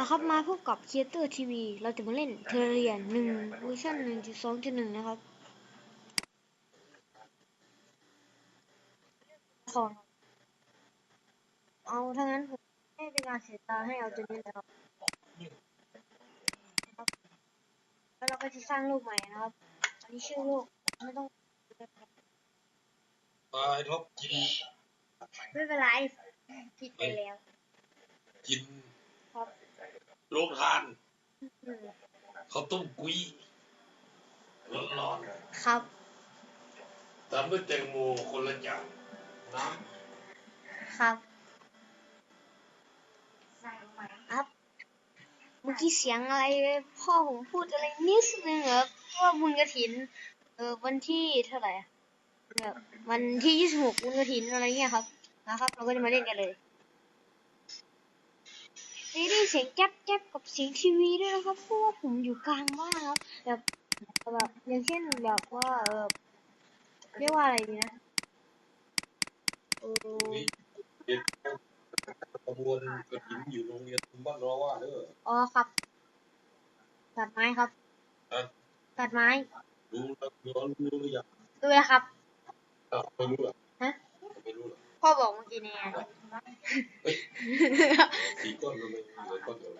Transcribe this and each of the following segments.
นะครับมาพบกับเคียเตอร์ทีวีเราจะมาเล่นเทเรียนหนึ่งเวอร์ชันหนึ่งจุดสองจุดหนึ่งนะครับขอเอาถ้างั้นผมให้เป็นการเสียตาให้เอาตัวนี้เลยครับครับแล้วเราก็จะสร้างรูปใหม่นะครับ อันนี้ชื่อรูปไม่ต้องตายท็อปกินไม่เป็นไรผิดไปแล้วกินครับ โรงทานอืมเขาวต้มกุ้ยร้อนครับๆตามด้วยแตงโมคนละอย่างน้ครับครับเมื่อกี้เสียงอะไรพ่อผมพูดอะไรนิดนึงครับว่าบุญกระถิน เออวันที่เท่าไหร่อะแบบวันที่ยี่สิบหกบุญกระถินอะไรเงี้ยครับนะครับ เราก็จะมาเล่นกันเลย นี่ได้ยินเสียงแก๊บแก๊บกับเสียงทีวีด้วยนะครับเพราะว่าผมอยู่กลางบ้านครับแบบแบบอย่างเช่นแบบว่าเออเรียกว่าอะไรดีนะเออำนี่เด็กขบวนกระถินอยู่โรงเรียนบ้านรอว่าเด้ออ๋อครับตัดไม้ครับฮะตัดไม้รู้แล้วรู้รู้หรือยังดูนะครับอ้าวไม่รู้เหรอฮะไม่รู้เหรอพ่อบอกเมื่อกี้เนี่ยเฮ้ย สี่ก้อนทำไมเหลือก้อนเดียว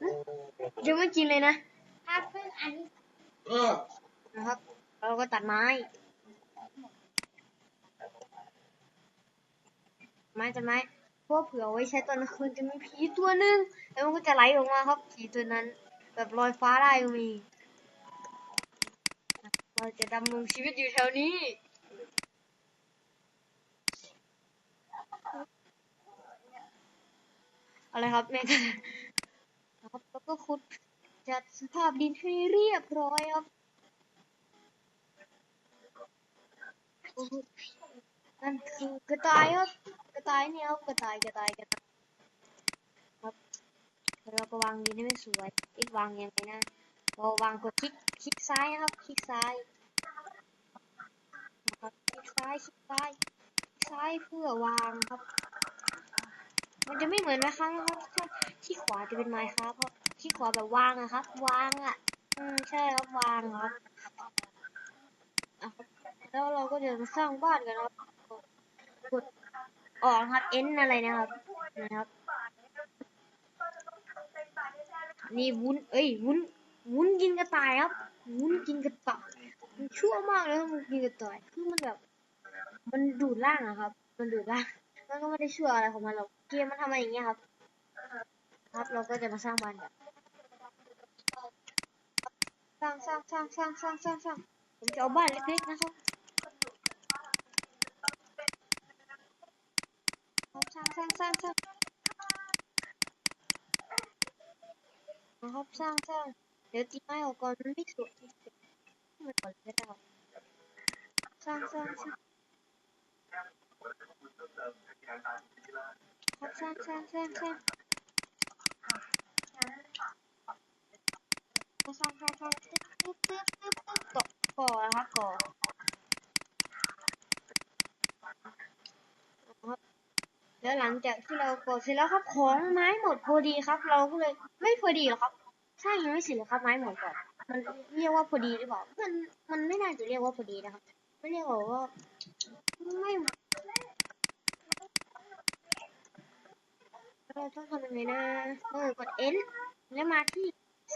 โอ้ยังไม่กินเลยนะถ้าเพิ่งอันนี้เออนะครับ เราก็ตัดไม้ ไม้ตัดไม้เพราะเผื่อไว้ใช้ตอนกลางคืนจะมีผีตัวหนึ่งแล้วมันก็จะไหลออกมาครับผีตัวนั้น แบบลอยฟ้าได้ก็มี เราจะดำรงชีวิตอยู่แถวนี้ อะไรครับแม่ก็นะครับแล้วก็ขุดจัดสภาพดินให้เรียบร้อยครับนั่นคือกระต่ายครับกระต่ายเนี่ยครับกระต่ายกระต่ายกระต่ายครับเราก็วางดินให้มันสวยอีกวางยังไงนะเราวางกดคลิกคลิกซ้ายนะครับคลิกซ้ายนะครับคลิกซ้ายคลิกซ้ายคลิกซ้ายเพื่อวางครับ มันจะไม่เหมือนไม้ค้างนะครับที่ขวาจะเป็นไม้ครับเพราะที่ขวาแบบวางอะครับ วางอะอืมใช่ครับวางครับแล้วเราก็จะมาสร้างบ้านกันครับกดออกครับเอ็นอะไรนะครับนะครับ นี่วุ้นเอ้ยวุ้นวุ้นกินกระต่ายครับวุ้นกินกระต่ายมันชั่วมากเลยครับมันกินกระต่ายคือมันแบบ มันดูดร่างอะครับ มันดูดร่างมันก็ไม่ได้ชั่วอะไรของมันหรอก มมันทำมาอย่างเงี้ยครับ ครับเราก็จะมาสร้างบ้านกันสร้างสร้างสร้างสร้างสร้างสร้างสร้างผมจะเอาบ้านเล็กๆนะครับสร้างสร้างสร้างสร้างนะครับสร้างสร้างเดี๋ยวตีไม้ออกก่อนมันไม่สวยมันก่อนเลยก็ได้ครับสร้างสร้างสร้าง ครับสร้างสร้างสร้างสร้างก็สร้างสร้างสร้างตึ๊บตึ๊บตึ๊บตึ๊บตึ๊บตกก่อนะครับก่อนแล้วหลังจากที่เราก่อเสร็จแล้วครับของไม้หมดพอดีครับ เราก็เลยไม่พอดีหรอกครับสร้างยังไม่เสร็จเลยครับไม้หมดก่อนมันเรียกว่าพอดีหรือเปล่ามันมันไม่น่าจะเรียกว่าพอดีนะครับไม่เรียกว่าว่าไม่ เราต้องทำยังไงนะ เออกด N แล้วมาที่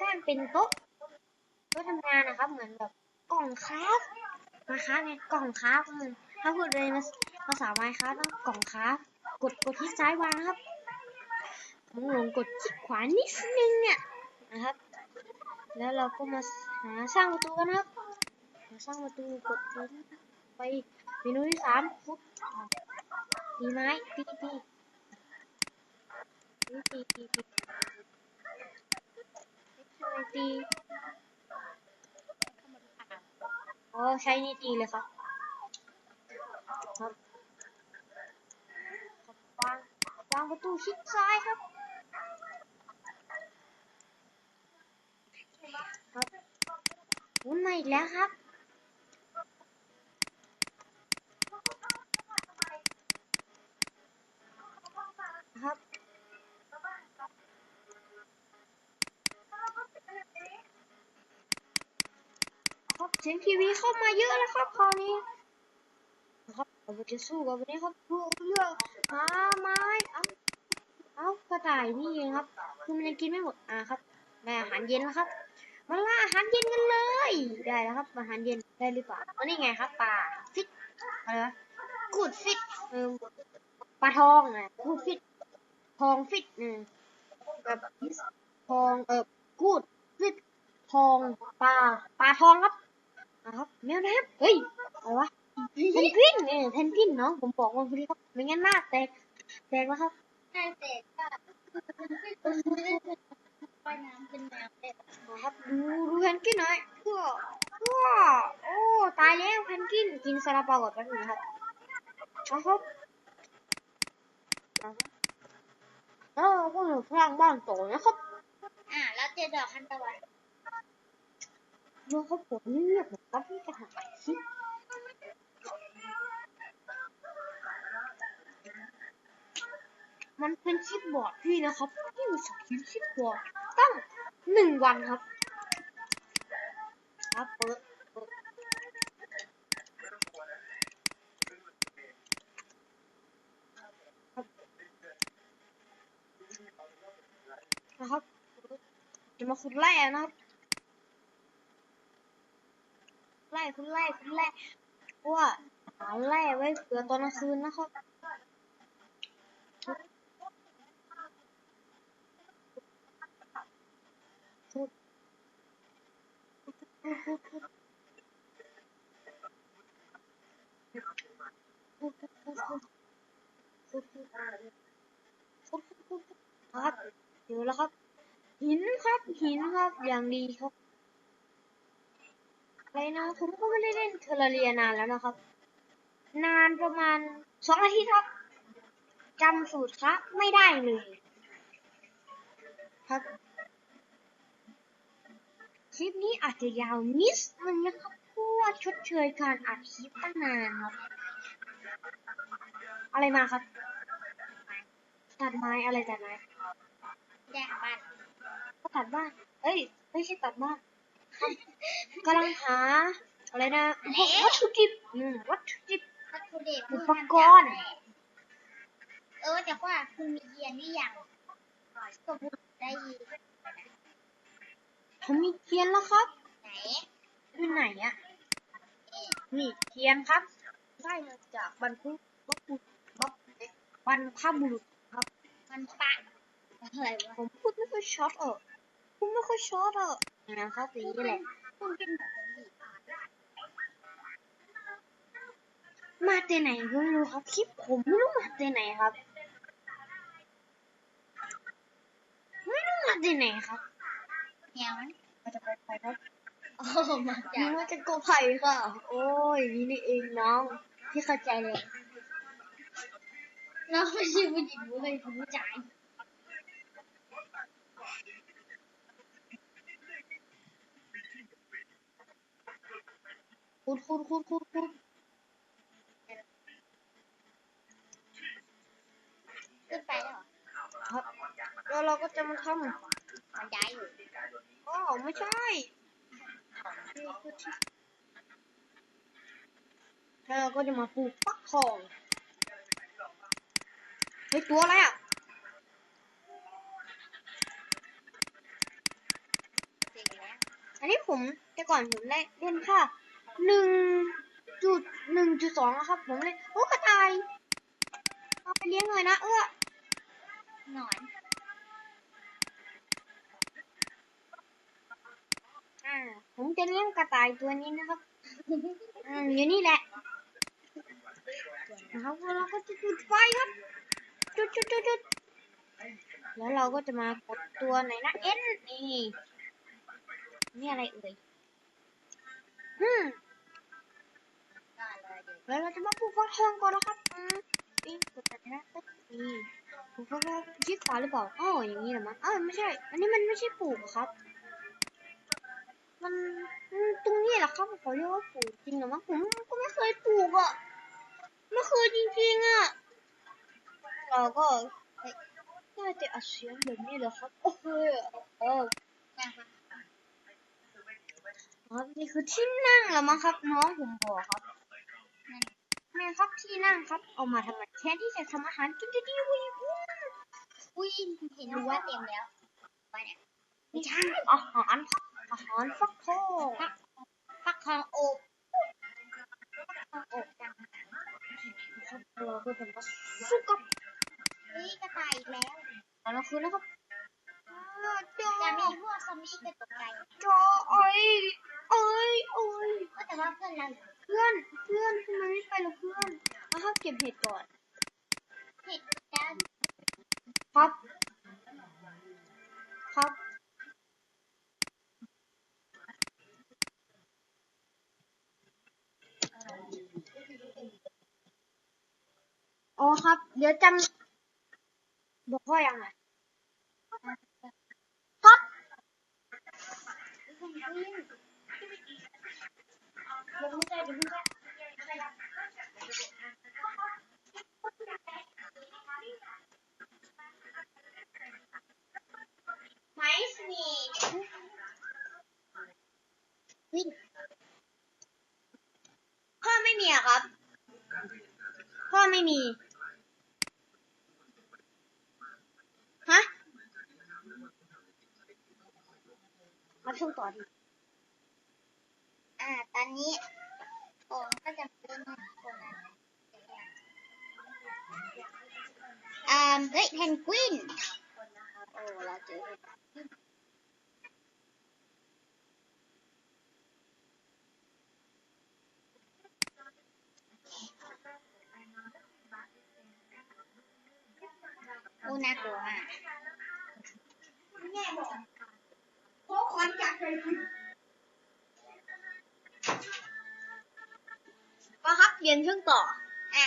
สร้างเป็นโต๊ะโต๊ะทำงานนะครับ เหมือนแบบกล่องคราฟมาคราฟไงกล่องคราฟมันถ้าพูดเลยภาษาไม้คราฟนะกล่องคราฟกดกดที่ซ้ายวางครับผมลงกดคลิกขวานิดนึงเนี่ยนะครับ แล้วเราก็มาหาสร้างประตูกันครับมาสร้างประตูกดไปเมนูที่สามปุ๊บตีไม้ตีตี ตีตีตีตีอ๋อใช้นี่ตีเลยครับครับวางวางประตูชิดซ้ายครับครับวุ้นมาอีกแล้วครับ เสียง ทีวีเข้ามาเยอะแล้วครับคราวนี้นะครับเราจะสู้กับวันนี้ครับเรื่องเรื่องหาไม้เอาเอากระต่ายนี่เองครับ คือมันยังกินไม่หมดอะครับได้อาหารเย็นแล้วครับมาล่าอาหารเย็นกันเลยได้แล้วครับ อาหารเย็นได้หรือเปล่าอันนี้ไงครับปลาฟิตอะไรวะกูดฟิตเออปลาทองนะกูดฟิตทองฟิตเออแบบทองเออกูดฟิตทองปลาปลาทองครับ นะครับ แมวน้ำเฮ้ยอะไรวะเพนกวินเออเพนกวินเนาะผมบอกมันพอดีครับไม่งั้นหน้าแตกแตกแล้วครับใช่แต่ก็ว่ายน้ำเป็นน้ำเด็ดนะครับดูดูเพนกวินหน่อยว้าวว้าโอ้ตายแล้วเพนกวินกินซาลาเปาก่อนแป๊บนึงครับนะครับแล้วเราก็อยู่ข้างบ้านโตนะครับอ่าแล้วเจอดอกคันตะวัน ดูเขาปวดเลือดนะครับที่จะหายคิดมันเป็นชิปบอร์ดพี่นะครับพี่มีสกิลชิปบอร์ดตั้งหนึ่งวันครับครับเปิดนะครับจะมาขุดไร่นะครับ คุณไล่คุณไล่ว่าหาไล่ไว้เผื่อตอนกลางคืนนะครับครับเดี๋ยวแล้วครับ หินครับหินครับอย่างดีครับ อะไรนะผมก็ไม่ได้เล่นเทอร์เรียนานแล้วนะครับ นานประมาณสองอาทิตย์ครับจำสูตรครับไม่ได้เลยครับ คลิปนี้อาจจะยาวนิดนึงนะครับเพราะว่าชดเชยการอัดคลิปตั้งนานครับ อะไรมาครับตัดไม้อะไรตัดไม้แดกบัตรก็ตัดบ้านเอ้ย ไม่ใช่ตัดบ้าน กำลังหาอะไรนะพวกวัตถุดิบอืมวัตถุดิบวัตถุดิบอุปกรณ์เออแต่ว่าคุณมีเยียนนี่ยังก็พูดได้ยินผมมีเทียนแล้วครับ ไหนอยู่ไหนอะนี่เทียนครับ ได้มาจากบรรพุบรรพุบรรบรรพบุรุษครับมันปะอะไรวะผมพูดไม่ค่อยช็อตเออพูดไม่ค่อยช็อตเออ นะครับอย่างนี้แหละมาแต่ไหนก็ไม่รู้ครับคลิปผมไม่รู้มาแต่ไหนครับไม่รู้มาแต่ไหนครับแนวมันมาจากไผ่ครับโอ้มาจากมาจากกไผ่ค่ะ โอ้ยนี่นี่เองน้องพี่เข้าใจเลยเราไม่ใช่ผู้หญิงเว้ยคุณผู้ชาย คุดคุดคุดคุดคุดขึ้นไปแล้วเหรอครับแล้วเราก็จะมาทมันย้ายอยู่ำอ๋อไม่ใช่แล้วเราก็จะมาปลูกฟักทองเฮ้ยตัวอะไรอะจริงแล้วอันนี้ผมแต่ก่อนผมได้เล่นค่ะ หนึ่งจุดหนึ่งจุดสองครับ ผมเลย โอ้กระต่าย เอาไปเลี้ยงหน่อยนะ เออหนอนอ่าผมจะเลี้ยงกระต่ายตัวนี้นะครับอืมอยู่นี่แหละนะครับแล้วเราก็จะจุดไฟครับจุดจุดจุดจุดแล้วเราก็จะมากดตัวไหนนะเอ็นนี่นี่อะไรเอ่ยอืม แล้วเราจะมาปลูกฟักทองก่อนนะครับอืมนี่กดแบบนี้ปึ๊บนี่ปลูกฟักทองชี้ขวาหรือเปล่าอ๋ออย่างนี้เหรอมั้งอ้าวไม่ใช่ อันนี้มันไม่ใช่ปลูกครับ มันตรงนี้แหละครับเขาเรียกว่าปลูกจริงเหรอมั้งผมก็ไม่เคยปลูกอะไม่เคยจริงๆอะเราก็เฮ้ยน่าจะอัดเสียงแบบนี้เหรอครับโอ้โหเออยังปะครับนี่คือที่นั่งแล้วมั้งครับ น้องผมบอกครับ ไม่ครับที่นั่งครับเอามาทำไมแทนที่จะทำอาหารกินจะดีวิวอุ้ยเห็นรู้ว่าเต็มแล้วไปเนี่ยไม่ใช่อาหารอาหารฟักทองฟักทองอบฟักทองอบจังครับเราคือผมก็สู้กับนี่กระต่ายอีกแล้วแต่ละคืนนะครับจะมีพวกซอมบี้กระตกใจจอเอ้ยเอ้ยเอ้ยก็แต่ว่าเพื่อนเรา เพื่อนเพื่อนทำไมไม่ไปล่ะเพื่อนเอาครับเก็บเห็ดก่อนผิดแล้วครับ ครับอ๋อครับ เดี๋ยวจำบอกพ่อยังไงครับ เดี๋ยวเพิ่งใส่เดี๋ยวเพิ่งใส่ ไมส์มีวิ่ง พ่อไม่มีอะครับ พ่อไม่มี ฮะ มาช่วงต่อดีอ่า ตอนนี้โอ่งก็จะเป็นโอ่งนั้นอ่าเฮ้ยเพนกวิน โอ้เราเจอเห็ดโอ้น่ากลัวมากพ่อข วัญจากเคยกินมาครับเรียนช่วงต่ออะ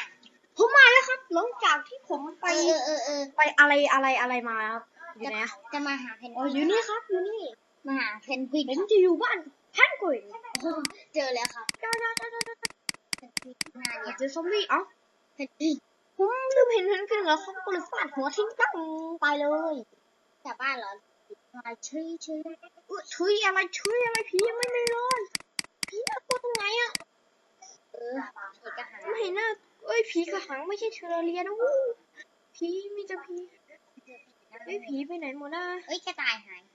ผมมาแล้วครับหลังจากที่ผมไป เออเออเออไปอะไรอะไรอะไรมาครับอยู่จะไหนอะจะมาหาเพนกอ๋อวินอยู่นี่ครับอยู่นี่มาหาเพนกวินผมจะอยู่บ้านท่านกุยเจอแล้วครับจ้าจ้าจ้าจ้าจ้าเพนกวินหน้าเนี่ยเจอซอมบี้เอ้าเพนกวินผมลืมเห็นเห็นกันแล้วเขาก็เลยฟาดหัวทิ้งตั้งไปเลยกลับบ้านเหรอ อะไรช่วยช่วยอุ๊ยช่วยอะไรช่วยอะไรผียังไม่มีเลยผีน่ากลัวตรงไหนอะเออเอกหาไม่เห็นน่าเอ้ยผีกระหังไม่ใช่เทอร์เรียนะวู้ผีมีแต่ผีเอ้ยผีไปไหนหมดนะเอ้ยกระต่ายหายไ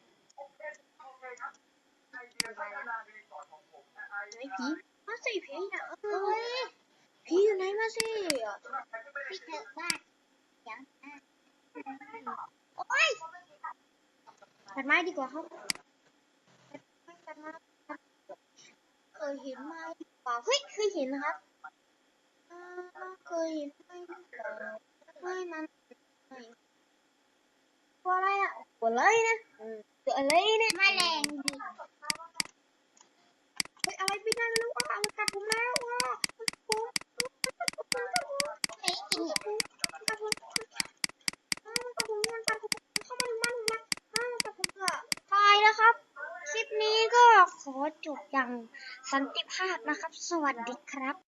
หนผีมาสิผีน่ะเอเอ้อยผีอยู่ไหนมาสิปิดเถอะบ้านเดี๋ยวอะโอ้ย ตัดไม้ดีกว่าครับตัดไม้เคยเห็นไหมเปล่าเฮ้ยเคยเห็นนะครับอ่าเคยเห็นไหมเปล่าไม่มันไม่ตัวอะไรอะตัวอะไรนะอืมตัวอะไรเนี่ยแมลงดีเฮ้ยอะไรไปนั่นลูกอะมันกัดผมแล้วอะมันกัดผมมันกัดผมมันกัดผม เฮ้ยกินเห็ด มันกัดผมอ่ามันกัดผมมันกัดผมเข้ามาในบ้านผมนะอ่ามันกัดผมอะตายแล้วครับ คลิปนี้ก็ขอ จบอย่างสันติภาพนะครับ สวัสดีครับ